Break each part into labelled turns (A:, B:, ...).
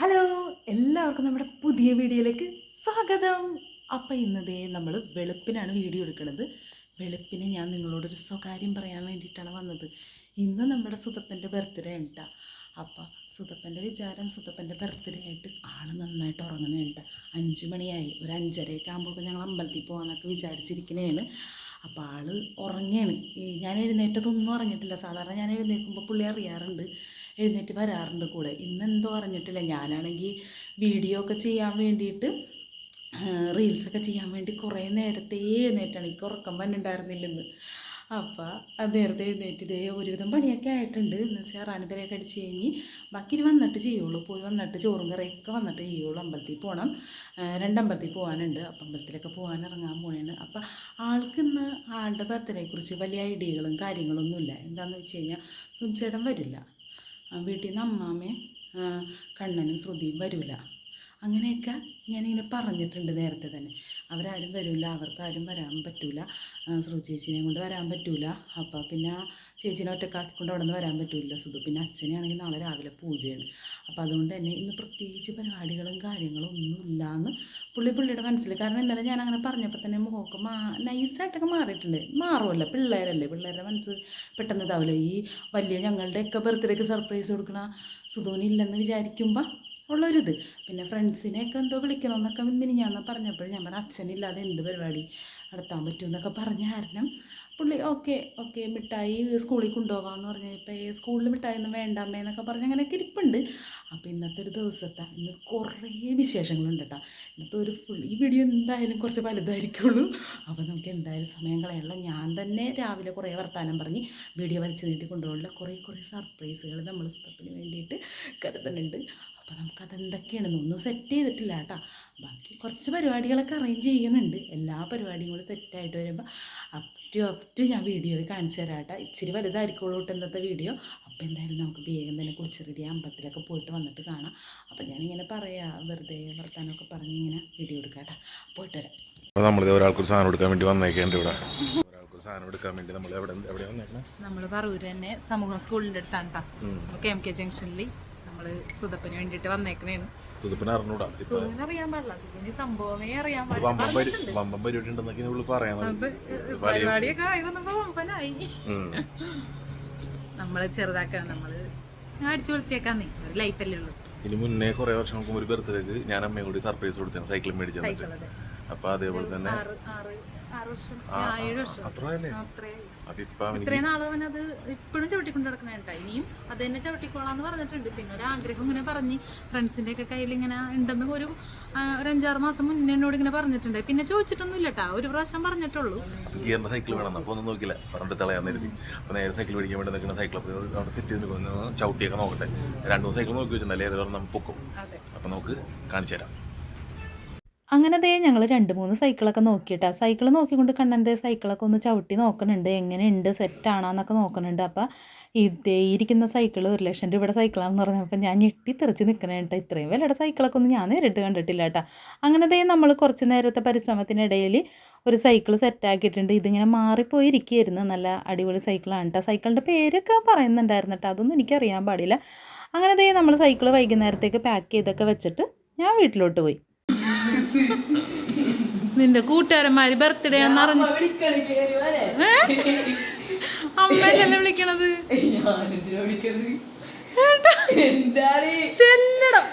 A: Hello എല്ലാവർക്കും നമ്മുടെ പുതിയ വീഡിയോയിലേക്ക് സ്വാഗതം. അപ്പോൾ ഇന്നതേ നമ്മൾ വെളുപ്പിനാണ് വീഡിയോ എടുക്കുന്നത് വെളുപ്പിന് ഞാൻ നിങ്ങളോടൊരു സ്വകാര്യം പറയാൻ വേണ്ടിയിട്ടാണ് വന്നത്. ഇന്ന് നമ്മുടെ സുതപ്പന്റെ ബർത്ത്ഡേ ഉണ്ട് അപ്പോൾ സുതപ്പന്റെ വിചാരം സുതപ്പന്റെ ബർത്ത്ഡേ ആയിട്ട് ആൾ നന്നായിട്ട് ഉറങ്ങുന്നുണ്ട് അഞ്ച് മണിയായി. ഒരു അഞ്ചരയൊക്കെ ആകുമ്പോൾ ഞങ്ങൾ അമ്പലത്തിൽ പോകാമെന്നൊക്കെ വിചാരിച്ചിരിക്കുന്നതാണ് അപ്പോൾ ആൾ ഉറങ്ങുകയാണ് ഞാൻ എഴുന്നേറ്റതൊന്നും അറിഞ്ഞിട്ടില്ല സാധാരണ ഞാൻ എഴുന്നേൽക്കുമ്പോൾ പുള്ളി അറിയാറുണ്ട്. എഴുന്നേറ്റ് വരാറുണ്ട് കൂടെ. ഇന്നെന്തോ അറിഞ്ഞിട്ടില്ല. ഞാനാണെങ്കിൽ വീഡിയോ ഒക്കെ ചെയ്യാൻ വേണ്ടിയിട്ട് റീൽസൊക്കെ ചെയ്യാൻ വേണ്ടി കുറേ നേരത്തെ എഴുന്നേറ്റാണ്. എനിക്ക് ഉറക്കം വന്നിട്ടുണ്ടായിരുന്നില്ലെന്ന്. അപ്പോൾ അത് നേരത്തെ എഴുന്നേറ്റ് ഇതേ ഒരുവിധം പണിയൊക്കെ ആയിട്ടുണ്ട്. എന്ന് വെച്ചാൽ റാനിപ്പരയൊക്കെ അടിച്ച് കഴിഞ്ഞ് ബാക്കി ഇനി വന്നിട്ട് ചെയ്യുള്ളൂ. പോയി വന്നിട്ട് ചോറും കറിയൊക്കെ വന്നിട്ട് ചെയ്യുള്ളൂ. അമ്പലത്തിൽ പോകണം രണ്ടമ്പലത്തിൽ പോകാനുണ്ട് അപ്പം അമ്പലത്തിലൊക്കെ പോകാൻ ഇറങ്ങാൻ പോണേണ്. അപ്പം ആൾക്ക് ഇന്ന് ആളുടെ ബർത്ത്ഡേയെക്കുറിച്ച് വലിയ ഐഡിയകളും കാര്യങ്ങളൊന്നുമില്ല. എന്താണെന്ന് വെച്ച് കഴിഞ്ഞാൽ ചേട്ടൻ വരില്ല. വീട്ടിൽ നിന്ന് അമ്മാമ്മയും കണ്ണനും ശ്രുതിയും വരില്ല അങ്ങനെയൊക്കെ ഞാനിങ്ങനെ പറഞ്ഞിട്ടുണ്ട് നേരത്തെ തന്നെ. അവരാരും വരില്ല അവർക്കാരും വരാൻ പറ്റില്ല ശ്രുതി ചേച്ചീനെ കൊണ്ട് വരാൻ പറ്റില്ല അപ്പോൾ പിന്നെ ചേച്ചീനെ ഒറ്റക്കാക്കിക്കൊണ്ട് അവിടെ നിന്ന് വരാൻ പറ്റില്ല സുധു. പിന്നെ അച്ഛനെയാണെങ്കിൽ നാളെ രാവിലെ പൂജയാണ്. അപ്പോൾ അതുകൊണ്ട് തന്നെ ഇന്ന് പ്രത്യേകിച്ച് പരിപാടികളും കാര്യങ്ങളും ഒന്നും ഇല്ലയെന്ന് പുള്ളി പുള്ളിയുടെ മനസ്സിൽ കാരണം ഇന്നലെ ഞാൻ അങ്ങനെ പറഞ്ഞപ്പോൾ തന്നെ മുഖമൊക്കെ മാ നൈസായിട്ടൊക്കെ മാറിയിട്ടുണ്ട്. മാറുമല്ലോ പിള്ളേരല്ലേ? പിള്ളേരുടെ മനസ്സ് പെട്ടെന്ന് ഇതാവില്ല ഈ വലിയ ഞങ്ങളുടെയൊക്കെ ബർത്ത്ഡേക്ക് സർപ്രൈസ് കൊടുക്കണ സുധോനില്ലെന്ന് വിചാരിക്കുമ്പോൾ ഉള്ളൊരിത്. പിന്നെ ഫ്രണ്ട്സിനെയൊക്കെ എന്തോ വിളിക്കണമെന്നൊക്കെ ഇന്നിനി ഞാൻ പറഞ്ഞപ്പോഴും ഞാൻ പറഞ്ഞു അച്ഛനില്ലാതെ എന്ത് പരിപാടി നടത്താൻ പറ്റുമെന്നൊക്കെ പറഞ്ഞ കാരണം പുള്ളി ഓക്കെ ഓക്കെ മിഠായി സ്കൂളിൽ കൊണ്ടുപോകാമെന്ന് പറഞ്ഞു ഇപ്പം സ്കൂളിൽ മിഠായി ഒന്നും വേണ്ടാമേ എന്നൊക്കെ പറഞ്ഞ് അങ്ങനെയൊക്കെ ഇരിപ്പുണ്ട്. അപ്പോൾ ഇന്നത്തെ ഒരു ദിവസത്തെ ഇന്ന് കുറേ വിശേഷങ്ങളുണ്ട് കേട്ടോ ഇന്നത്തെ ഒരു ഫുൾ ഈ വീഡിയോ എന്തായാലും കുറച്ച് വലുതായിരിക്കുള്ളൂ. അപ്പോൾ നമുക്ക് എന്തായാലും സമയം കളയാനുള്ള. ഞാൻ തന്നെ രാവിലെ കുറേ വർത്തമാനം പറഞ്ഞ് വീഡിയോ വലിച്ചു നീട്ടി കൊണ്ടുപോകാനുള്ള കുറേ കുറേ സർപ്രൈസുകൾ നമ്മൾ സ്റ്റെപ്പിന് വേണ്ടിയിട്ട് കരുതുന്നുണ്ട്. അപ്പോൾ നമുക്കതെന്തൊക്കെയാണെന്ന് ഒന്നും സെറ്റ് ചെയ്തിട്ടില്ല കേട്ടോ ബാക്കി കുറച്ച് പരിപാടികളൊക്കെ അറേഞ്ച് ചെയ്യുന്നുണ്ട്. എല്ലാ പരിപാടിയും കൂടി സെറ്റായിട്ട് വരുമ്പോൾ അപ് ടു ഞാൻ വീഡിയോയിൽ കാണിച്ചു തരാം കേട്ടോ ഇച്ചിരി വലുതായിരിക്കുള്ളൂ കേട്ടോ ഇന്നത്തെ വീഡിയോ അപ്പോൾ എന്തായാലും നമുക്ക് വേഗം തന്നെ കുളിച്ച് റെഡി അമ്പലത്തിലൊക്കെ പോയിട്ട് വന്നിട്ട് കാണാം. അപ്പോൾ ഞാനിങ്ങനെ പറയാം വെറുതെ വർത്താനമൊക്കെ പറഞ്ഞ് ഇങ്ങനെ വീഡിയോ എടുക്കാം കേട്ടോ പോയിട്ട് വരാം.
B: അപ്പോൾ നമ്മളിത് ഒരാൾക്കൊരു സാധനം എടുക്കാൻ വേണ്ടി വന്നേക്കേണ്ട ഇവിടെ. ഒരാൾക്കൊരു സാധനം എടുക്കാൻ വേണ്ടി നമ്മൾ എവിടെ എവിടെ വന്നേക്കണേ?
A: നമ്മൾ പറവൂര് തന്നെ സമൂഹം സ്കൂളിന്റെ അടുത്താണ് കേട്ടോ കെ എം കെ ജംഗ്ഷനിൽ നമ്മൾ സുതപ്പിന് വേണ്ടിയിട്ട് വന്നേക്കണേണ്.
B: സുതപ്പിനെ അറിഞ്ഞൂടാ?
A: അറിയാൻ പാടില്ല. സുധുവിന് സംഭവമേ അറിയാൻ പാടില്ല.
B: പരിപാടി ഉണ്ടെന്നൊക്കെ
A: പരിപാടിയൊക്കെ ആയി വന്നപ്പോ വമ്പനായി.
B: ഉം.
A: നമ്മൾ ചെറുതാക്കണം നമ്മൾ ഞാൻ അടിച്ചു വിളിച്ചേക്കാന്നേ ഒരു ലൈഫല്ലേ ഉള്ളൂ.
B: ഇനി മുന്നേ കുറെ വർഷങ്ങൾക്ക് ഒരു ബർത്ത്ഡേക്ക് ഞാൻ അമ്മയും കൂടി സർപ്രൈസ് കൊടുത്തു സൈക്കിൾ മേടിച്ചു അപ്പൊ അതേപോലെ തന്നെ അത്ര തന്നെ നാൾ അവൻ
A: ഇത്രയും അവനത് ഇപ്പോഴും ചവിട്ടിക്കൊണ്ട് നടക്കണ കേട്ടോ ഇനിയും അത് തന്നെ ചവിട്ടിക്കോളാന്ന് പറഞ്ഞിട്ടുണ്ട്. പിന്നെ ഒരു ആഗ്രഹം ഇങ്ങനെ പറഞ്ഞ് ഫ്രണ്ട്സിന്റെ ഒക്കെ കയ്യിൽ ഇങ്ങനെ ഉണ്ടെന്ന് ഒരു ഒരു അഞ്ചാറ് മാസം മുന്നേ എന്നോട് ഇങ്ങനെ പറഞ്ഞിട്ടുണ്ട്. പിന്നെ ചോദിച്ചിട്ടൊന്നും ഇല്ല കേട്ടോ ഒരു പ്രാവശ്യം പറഞ്ഞിട്ടുള്ളൂ.
B: ഗിയറിന്റെ സൈക്കിൾ വേണം. അപ്പൊ ഒന്നും നോക്കില്ല പറഞ്ഞിട്ട് തളയാൻ കരുതി. അപ്പൊ നേരെ സൈക്കിൾ പിടിക്കാൻ വേണ്ടി നിൽക്കുന്ന സൈക്കിൾ അവിടെ സെറ്റ് ചെയ്ത് ചവിട്ടിയൊക്കെ നോക്കട്ടെ. രണ്ടു സൈക്കിൾ നോക്കി വെച്ചിട്ടുണ്ടല്ലേ? ഏത് പറഞ്ഞാൽ പൊക്കും.
A: അതെ.
B: അപ്പൊ നമുക്ക് കാണിച്ചു തരാം.
A: അങ്ങനെ ദേ ഞങ്ങൾ രണ്ട് മൂന്ന് സൈക്കിളൊക്കെ നോക്കിയിട്ടാ. സൈക്കിൾ നോക്കിക്കൊണ്ട് കണ്ണന്റെ സൈക്കിളൊക്കെ ഒന്ന് ചവിട്ടി നോക്കുന്നുണ്ട് എങ്ങനെയുണ്ട്? സെറ്റാണോന്നൊക്കെ നോക്കുന്നുണ്ട് അപ്പോൾ ഇതേ ഇരിക്കുന്ന സൈക്കിൾ ഒരു ലക്ഷം രൂപയുടെ സൈക്കിളാണെന്ന് പറഞ്ഞപ്പോൾ ഞാൻ ഞെട്ടി തെറിച്ച് നിൽക്കണേ കേട്ടോ ഇത്രയും വിലയുടെ സൈക്കിളൊക്കെ ഒന്നും ഞാൻ നേരിട്ട് കണ്ടിട്ടില്ല കേട്ടോ അങ്ങനെ ദേ നമ്മൾ കുറച്ച് നേരത്തെ പരിശ്രമത്തിനിടയിൽ ഒരു സൈക്കിൾ സെറ്റാക്കിയിട്ടുണ്ട് ഇതിങ്ങനെ മാറിപ്പോയി നല്ല അടിപൊളി സൈക്കിളാണ് കേട്ടോ സൈക്കിളിന്റെ പേരൊക്കെ പറയുന്നുണ്ടായിരുന്നു കേട്ടോ അതൊന്നും എനിക്കറിയാൻ പാടില്ല. അങ്ങനെ ദേ നമ്മൾ സൈക്കിൾ വൈകുന്നേരത്തേക്ക് പാക്ക് ചെയ്തൊക്കെ വെച്ചിട്ട് ഞാൻ വീട്ടിലോട്ട് പോയി. നിന്റെ കൂട്ടുകാരന്മാര് ബർത്ത്ഡേ എന്ന് അറിഞ്ഞു അമ്മയല്ലേ വിളിക്കണത് ചെല്ലടം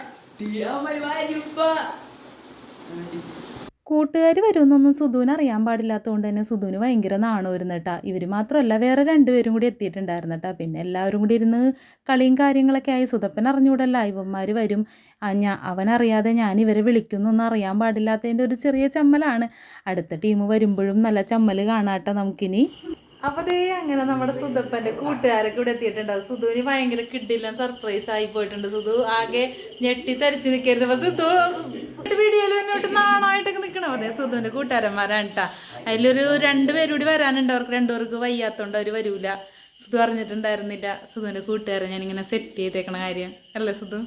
A: കൂട്ടുകാർ വരുമെന്നൊന്നും സുധുവിന് അറിയാൻ പാടില്ലാത്തതുകൊണ്ട് തന്നെ സുധുവിന് ഭയങ്കര നാണമായിരുന്നു കേട്ടാ ഇവർ മാത്രമല്ല വേറെ രണ്ടുപേരും കൂടി എത്തിയിട്ടുണ്ടായിരുന്നു കേട്ടാ പിന്നെ എല്ലാവരും കൂടി ഇരുന്ന് കളിയും കാര്യങ്ങളൊക്കെ ആയി. സുധപ്പൻ അറിഞ്ഞുകൂടല്ല ഇവന്മാർ വരും. ആ, ഞാ അവനറിയാതെ ഞാൻ ഇവരെ വിളിക്കുന്നൊന്നും അറിയാൻ പാടില്ലാത്തതിന്റെ ഒരു ചെറിയ ചമ്മലാണ്. അടുത്ത ടീം വരുമ്പോഴും നല്ല ചമ്മൽ കാണാട്ട നമുക്കിനി. അപ്പൊ ദേ അങ്ങനെ നമ്മുടെ സുധപ്പന്റെ കൂട്ടുകാരൊക്കെ കൂടെ എത്തിയിട്ടുണ്ട്. സുധുവിന് ഭയങ്കര കിഡില്ല സർപ്രൈസ് ആയി പോയിട്ടുണ്ട്. സുധു ആകെ ഞെട്ടി തരിച്ചു നിൽക്കരുത് സുധു വീഡിയോയിൽ മുന്നോട്ട് നാണായിട്ടൊക്കെ നിൽക്കണം അതെ സുധുവിന്റെ കൂട്ടുകാരന്മാരാണ് കേട്ടാ അതിലൊരു രണ്ടുപേരും കൂടി വരാനുണ്ട്. അവർക്ക് രണ്ടുപേർക്ക് വയ്യാത്തോണ്ട് അവർ വരൂല. സുധു അറിഞ്ഞിട്ടുണ്ടായിരുന്നില്ല സുധുവിന്റെ ഞാൻ ഇങ്ങനെ സെറ്റ് ചെയ്തേക്കണ കാര്യം. അല്ലേ സുധു?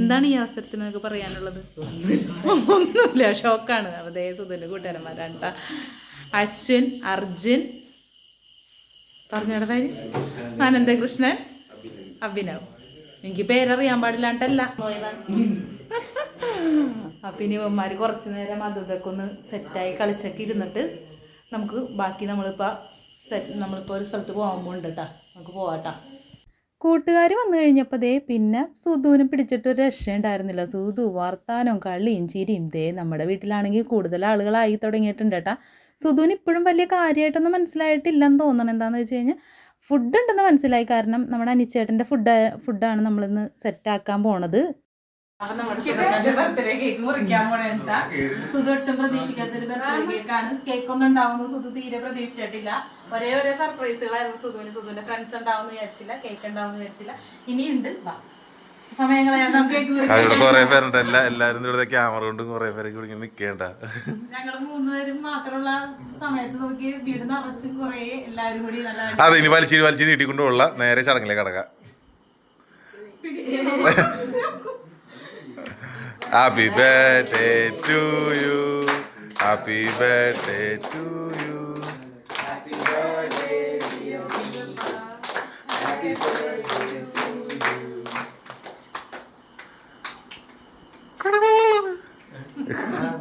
A: എന്താണ് ഈ അവസരത്തിൽ നിങ്ങൾക്ക് പറയാനുള്ളത്? ഒന്നുമില്ല. ഷോക്കാണ്. അതേ സുധുവിന്റെ കൂട്ടുകാരന്മാരാണ് കേട്ടാ അശ്വിൻ അർജുൻ. പറഞ്ഞോടെ കാര്യം ആനന്ദകൃഷ്ണൻ അഭിനവ്. എനിക്ക് പേരറിയാൻ പാടില്ലാണ്ടല്ല. അപ്പം ഇനി ഇവന്മാർ കുറച്ച് നേരം അതും ഇതൊക്കെ ഒന്ന് സെറ്റായി കളിച്ചൊക്കെ ഇരുന്നിട്ട് നമുക്ക് ബാക്കി നമ്മളിപ്പോൾ സെറ്റ് നമ്മളിപ്പോൾ ഒരു സ്ഥലത്ത് പോകുമ്പോൾ ഉണ്ട് കേട്ടോ നമുക്ക് പോവാട്ടാ. കൂട്ടുകാർ വന്നു കഴിഞ്ഞപ്പോൾ ദേ പിന്നെ സുധുവിനെ പിടിച്ചിട്ട് ഒരു രക്ഷയുണ്ടായിരുന്നില്ല സുധു വർത്താനവും കളിയും ചിരിയും ദേ നമ്മുടെ വീട്ടിലാണെങ്കിൽ കൂടുതൽ ആളുകളായി തുടങ്ങിയിട്ടുണ്ട് കേട്ടാ സുധുവിന് ഇപ്പോഴും വലിയ കാര്യമായിട്ടൊന്നും മനസ്സിലായിട്ടില്ലെന്ന് തോന്നണം. എന്താണെന്ന് വെച്ച് കഴിഞ്ഞാൽ ഫുഡ് ഉണ്ടെന്ന് മനസ്സിലായി. കാരണം നമ്മുടെ അനിച്ചേട്ടന്റെ ഫുഡ് ഫുഡാണ് നമ്മളിന്ന് സെറ്റാക്കാൻ പോണത്. അപ്പം നമ്മുടെ ബർത്ത്ഡേ കേക്ക് മുറിക്കാൻ പോണേട്ടാ. സുധു ഒട്ടും പ്രതീക്ഷിക്കാത്തൊരു ബർത്ത്ഡേ കേക്കാണ് കേക്ക് ഒന്നും ഉണ്ടാവുന്ന സുധു തീരെ പ്രതീക്ഷിച്ചിട്ടില്ല. ഒരേ ഒരേ സർപ്രൈസുകളായിരുന്നു സുധുവിന്. സുധുവിന്റെ ഫ്രണ്ട്സ് ഉണ്ടാവുന്നു വിചാരിച്ചില്ല. കേക്ക് ഉണ്ടാവുന്നു വിചാരിച്ചില്ല. ഇനിയുണ്ട്.
B: അതിവിടെ
A: മുറിക്കാൻ
B: കുറെ പേരുണ്ട്. എല്ലാ എല്ലാരും ക്യാമറ കൊണ്ട് കുറെ പേരൊക്കെ ഇവിടെ നിക്കേണ്ട.
A: ഞങ്ങൾ മൂന്നുപേരും മാത്രമുള്ള സമയത്ത് നോക്കി വീട് നിറച്ച് കുറേ എല്ലാരും കൂടി
B: അതെ ഇനി വലിച്ചിരി വലിച്ച് നീട്ടിക്കൊണ്ടുള്ള നേരെ ചടങ്ങിലേക്ക് കടക്കാം. Happy birthday to you happy birthday to you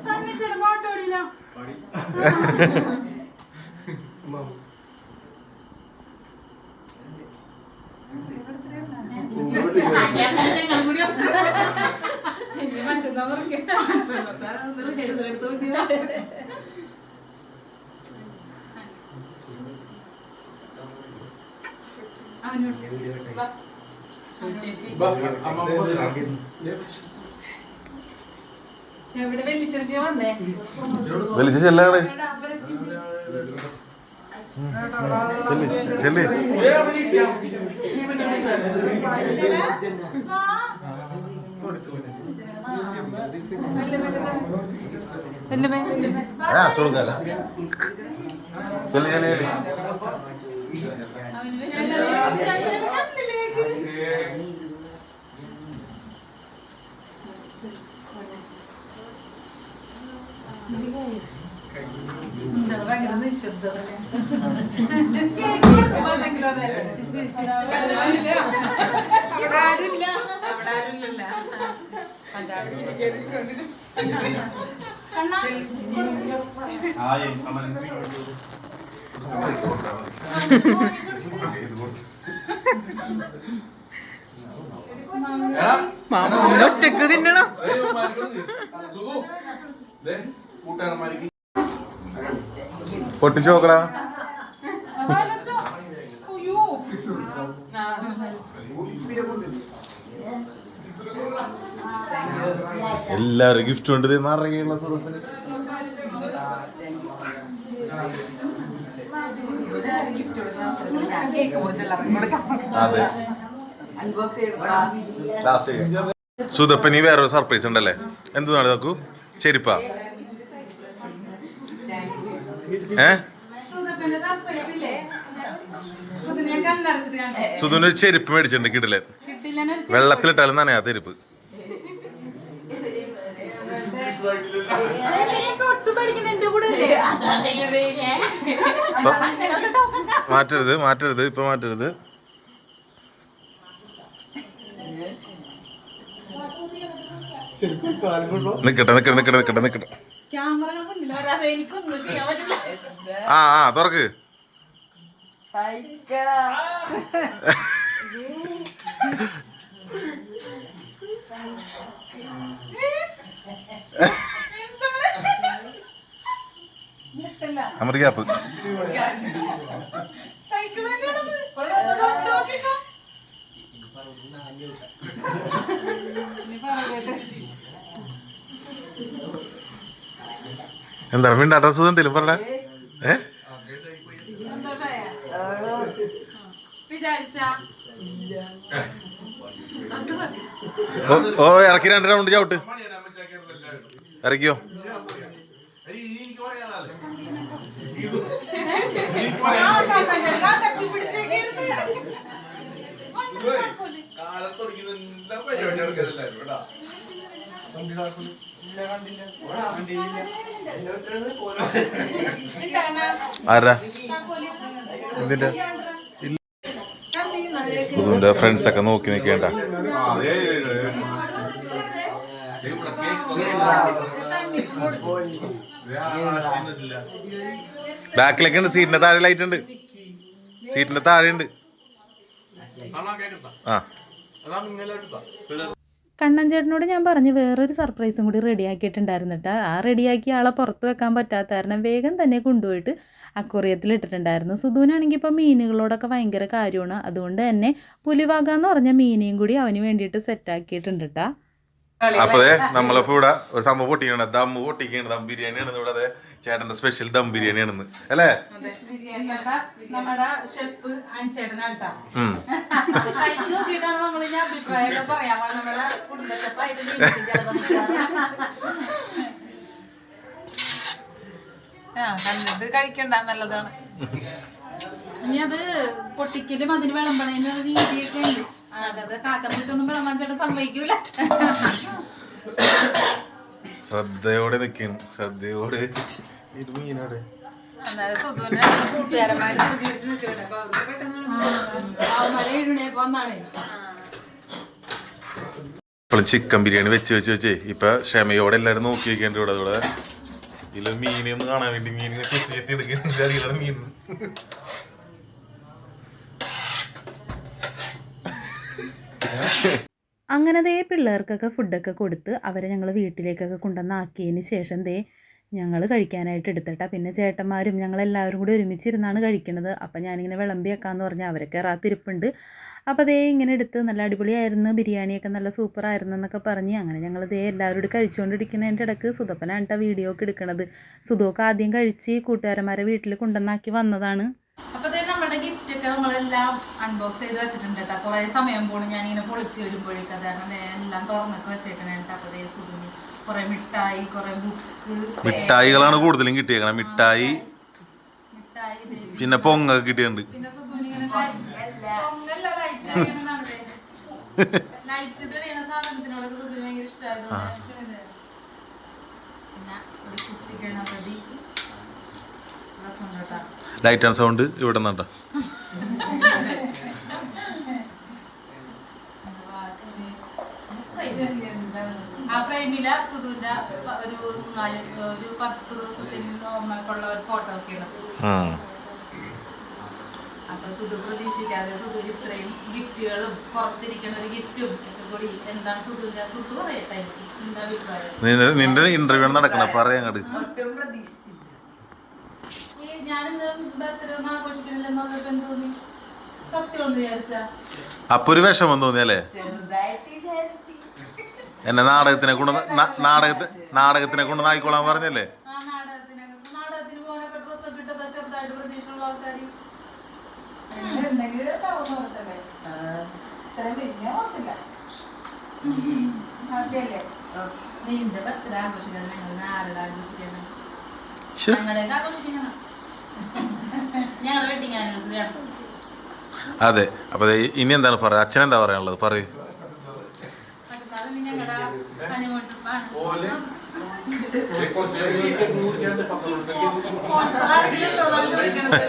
A: സമ്മിച്ചേട്ടൻ പാട്ടോടിയില്ല എവിടെ വെല്ലിച്ചെടുക്കാൻ വന്നേ
B: വലിച്ച് ചെല്ലാണ് ചെല്ല്. ചെല്ല്. ആ
A: നിശബ്ദത
C: ഒറ്റയ്ക്ക് തിന്നണം?
B: പൊട്ടിച്ചു നോക്കടാ. എല്ലാരും ഗിഫ്റ്റ് കൊണ്ട് ഇത് നിറയെയുള്ള അതെ. അതെ ഈ വേറൊരു സർപ്രൈസ് ഉണ്ടല്ലേ? എന്താണ് നോക്കൂ ചെരിപ്പ. ഏ? സുധുവിന് ഒരു ചെരുപ്പ് മേടിച്ചിട്ടുണ്ട് കിടിലൻ. വെള്ളത്തിലിട്ടാലും നനയാ ചെരുപ്പ്. മാറ്റരുത് മാറ്റരുത് ഇപ്പൊ മാറ്റരുത്. നിക്കട്ടെ നിക്കട്ടെ നിക്കട്ടെ നിക്കട്ടെ ആ ആ തുറക്ക്. അമർ ഗ്യാപ്പ്. എന്താണ് മിണ്ടാട്ട സുഖം എന്തേലും പറഞ്ഞ? ഏ? ഓ ഇറക്കി രണ്ട് റൗണ്ട് ചവിട്ട്. ഇറക്കിയോ
A: ആ, കാക്കാ, ഞാൻ കത്തിപ്പിടിച്ചേക്കിരുന്ന്. ഇണ്ടാണ്.
B: ആരാ. എന്തിന്റെ? ഫ്രണ്ട്സ് ഒക്കെ നോക്കി നിൽക്കേണ്ട. ബാക്കിലൊക്കെ ഉണ്ട് സീറ്റിന്റെ താഴെ ലൈറ്റ് ഉണ്ട്. സീറ്റിന്റെ താഴെ ഉണ്ട്. ആ.
A: കണ്ണൻ ചേട്ടനോട് ഞാൻ പറഞ്ഞ് വേറൊരു സർപ്രൈസും കൂടി റെഡിയാക്കിയിട്ടുണ്ടായിരുന്നു കേട്ടോ ആ റെഡിയാക്കിയ ആളെ പുറത്ത് വെക്കാൻ പറ്റാത്ത കാരണം വേഗം തന്നെ കൊണ്ടുപോയിട്ട് അക്വറിയത്തിൽ ഇട്ടിട്ടുണ്ടായിരുന്നു. സുധുവിനാണെങ്കിൽ ഇപ്പോൾ മീനുകളോടൊക്കെ ഭയങ്കര കാര്യമാണ്. അതുകൊണ്ട് തന്നെ പുലിവാക എന്ന് പറഞ്ഞ മീനെയും കൂടി അവന് വേണ്ടിയിട്ട് സെറ്റാക്കിയിട്ടുണ്ട് കേട്ടോ
B: അപ്പൊ ദേ നമ്മളിപ്പോ ഇവിടെ ഒരു സംഭവം പൊട്ടിക്കണം ദം പൊട്ടിക്കണം ദം ബിരിയാണിയാണ് ഇവിടെ ചേട്ടന്റെ സ്പെഷ്യൽ ദം ബിരിയാണിയാണെന്ന്. അല്ലേ?
A: നമ്മുടെ ഷെഫ് അൻചേട്ടനാണ്
B: ഉം.
A: കഴിച്ചു നോക്കിയിട്ടാണ് നമ്മൾ ഇനി അഭിപ്രായം പറയാൻ
C: കണ്ടിട്ട് കഴിക്കണ്ട നല്ലതാണ്.
A: ഇനി അത് പൊട്ടിക്കലും അതിന് രീതിയൊക്കെ ഉണ്ട്. അത് കാച്ചമുളിച്ചൊന്നും വിളമ്പാൻ ചേട്ടൻ സമ്മതിക്കൂല.
B: ശ്രദ്ധയോടെ നിൽക്കണം ശ്രദ്ധയോടെ ഇത് മീനോടെ.
C: അന്നേരം സുധുവിന് കൂട്ടുകാരന്മാര് നിർത്തിയിട്ട് നിൽക്കുന്നുണ്ട്. അപ്പൊ അവർക്ക് പെട്ടെന്ന്
A: അവന്മാരെ എഴുന്നേപ്പ് വന്നാണേ.
B: ഇപ്പോഴും ചിക്കൻ ബിരിയാണി വെച്ച് വെച്ച് വെച്ചേ. ഇപ്പൊ ക്ഷമയോടെ എല്ലാരും നോക്കി വെക്കേണ്ട ഇവിടെ ഇവിടെ ഇതിലെ മീനെ ഒന്ന് കാണാൻ വേണ്ടി മീനിനെ അറിയില്ല മീൻ.
A: അങ്ങനെ ദേ പിള്ളേർക്കൊക്കെ ഫുഡൊക്കെ കൊടുത്ത് അവരെ ഞങ്ങൾ വീട്ടിലേക്കൊക്കെ കൊണ്ടുവന്നാക്കിയതിന് ശേഷം ദേ ഞങ്ങൾ കഴിക്കാനായിട്ട് എടുത്തിട്ടാ. പിന്നെ ചേട്ടന്മാരും ഞങ്ങളെല്ലാവരും കൂടി ഒരുമിച്ചിരുന്നാണ് കഴിക്കണത്. അപ്പം ഞാനിങ്ങനെ വിളമ്പി വെക്കാമെന്ന് പറഞ്ഞാൽ അവരൊക്കെ റാത്തിരിപ്പുണ്ട്. അപ്പോൾ അതേ ഇങ്ങനെ എടുത്ത് നല്ല അടിപൊളിയായിരുന്നു. ബിരിയാണിയൊക്കെ നല്ല സൂപ്പറായിരുന്നു എന്നൊക്കെ പറഞ്ഞ് അങ്ങനെ ഞങ്ങൾ ദേ എല്ലാവരും കൂടി കഴിച്ചുകൊണ്ടിരിക്കുന്നതിന്റെ ഇടയ്ക്ക് സുതപ്പനാണ് വീഡിയോ ഒക്കെ എടുക്കണത്. സുധമൊക്കെ ആദ്യം കഴിച്ച് കൂട്ടുകാരന്മാരെ വീട്ടിൽ കൊണ്ടുവന്നാക്കി വന്നതാണ്. അപ്പോൾ ദേ നമ്മുടെ ഗിഫ്റ്റൊക്കെ നമ്മളെല്ലാം അൺബോക്സ് ചെയ്ത് വെച്ചിട്ടുണ്ട് കേട്ടോ കുറേ സമയം പോണു. ഞാനിങ്ങനെ പൊളിച്ച് വരുമ്പോഴേക്കും അത് ദേ എല്ലാം തുറന്നൊക്കെ വെച്ചേക്കണേ കേട്ടോ അപ്പൊ ദേ സുഖിന് കുറെ മിഠായി കുറെ ബുക്ക്
B: മിഠായികളാണ് കൂടുതലും കിട്ടിയേക്കണം മിഠായി പിന്നെ പൊങ്ങ കിട്ടിയിട്ടുണ്ട്
A: പിന്നെ ഇങ്ങനെ ലൈറ്റ് സാധനത്തിനോടൊക്കെ ഭയങ്കര ഇഷ്ടമായതുകൊണ്ട് പിന്നെ ഒരു കുട്ടി ഗണപതി
B: ലൈറ്റ് ആൻഡ് സൗണ്ട് ഇവിടെ നിന്നാ
A: ആ ഫ്രെയിമിൽ സുധുവിന്റെ ഒരു നാല് ഒരു പത്ത് ദിവസത്തിന് ഒരു ഫോട്ടോ ഒക്കെയാണ്. അപ്പൊ സുധു പ്രതീക്ഷിക്കാതെ സുധു ഇത്രയും ഗിഫ്റ്റുകളും പുറത്തിരിക്കുന്ന ഒരു ഗിഫ്റ്റും ഒക്കെ കൂടി എന്താണ് സുധുവിന്റെ സുധു പറയട്ടെ എന്താ അഭിപ്രായം?
B: നിന്റെ ഇന്റർവ്യൂ നടക്കണ പറയാ അങ്ങോട്ട്
C: ഒട്ടും പ്രതീക്ഷിച്ചില്ല.
A: ഈ ഞാനിന്ന് ബർത്ത്ഡേ ഒന്നും ആഘോഷിക്കണില്ലെന്നുള്ളപ്പോ എന്ത് തോന്നി? വിചാരിച്ചാ.
B: അപ്പൊ ഒരു വിഷമം തോന്നിയല്ലേ?
C: ചെറുതായിട്ട് വിചാരിച്ചു.
B: എന്നെ നാടകത്തിനെ കൊണ്ട് നാടകത്തിന് നാടകത്തി നാടകത്തിനെ കൊണ്ട് നായിക്കോളാൻ പറഞ്ഞല്ലേ?
A: നിന്റെ ബർത്ത്ഡേ ആഘോഷിക്കണം. ഞങ്ങൾ ആരുടെ ആഘോഷിക്കണം. ആഘോഷിക്കണം. ഞങ്ങളുടെ വെഡിങ് ആനിവേഴ്സറി ആണ്.
B: അതെ. അപ്പൊ ഇനി എന്താണ് പറയാ? അച്ഛൻ എന്താ പറയാനുള്ളത്? പറയൂ.
A: ഞങ്ങളുടെ ഹണിമൂൺ ട്രിപ്പാണ് സ്പോൺസർ ആരെങ്കിലും ഉണ്ടോ എന്നാണ് ചോദിക്കണത്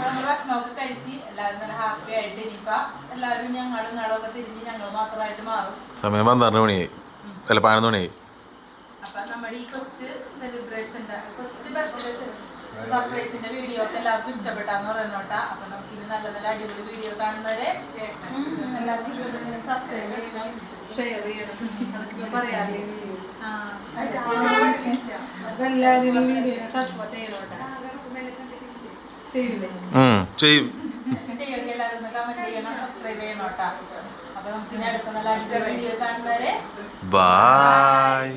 A: നമ്മൾ ഭക്ഷണമൊക്കെ കഴിച്ച് എല്ലാവരും നല്ല ഹാപ്പി ആയിട്ട് ഇനിയിപ്പോ എല്ലാവരും ഞങ്ങളും ഇങ്ങോട്ടും ഒക്കെ തിരിഞ്ഞ് ഞങ്ങൾ മാത്രമായിട്ട് മാറും
B: സമയം പന്ത്രണ്ട് മണിയായി. അല്ല പതിനൊന്ന് മണിയായി.
A: അപ്പൊ നമ്മുടെ ഈ കൊച്ച് സെലിബ്രേഷന്റെ കൊച്ചു ബർത്ത്ഡേ സർപ്രൈസിന്റെ വീഡിയോ ഒക്കെ എല്ലാവർക്കും ഇഷ്ടപ്പെട്ടാന്ന് പറയുന്നോട്ടാ അപ്പൊ നമുക്ക് ഇത് നല്ല നല്ല അടിപൊളി വീഡിയോ കാണുന്നവരെ
B: ചെയ്യും.
A: ചെയ്യുമെങ്കിൽ എല്ലാവരും ഒന്ന് കമന്റ് ചെയ്യണം സബ്സ്ക്രൈബ് ചെയ്യണോട്ടാ അപ്പൊ നമുക്ക് ഇനി അടുത്ത നല്ല അടിപൊളി വീഡിയോ കാണുന്നവരെ
B: ബായ്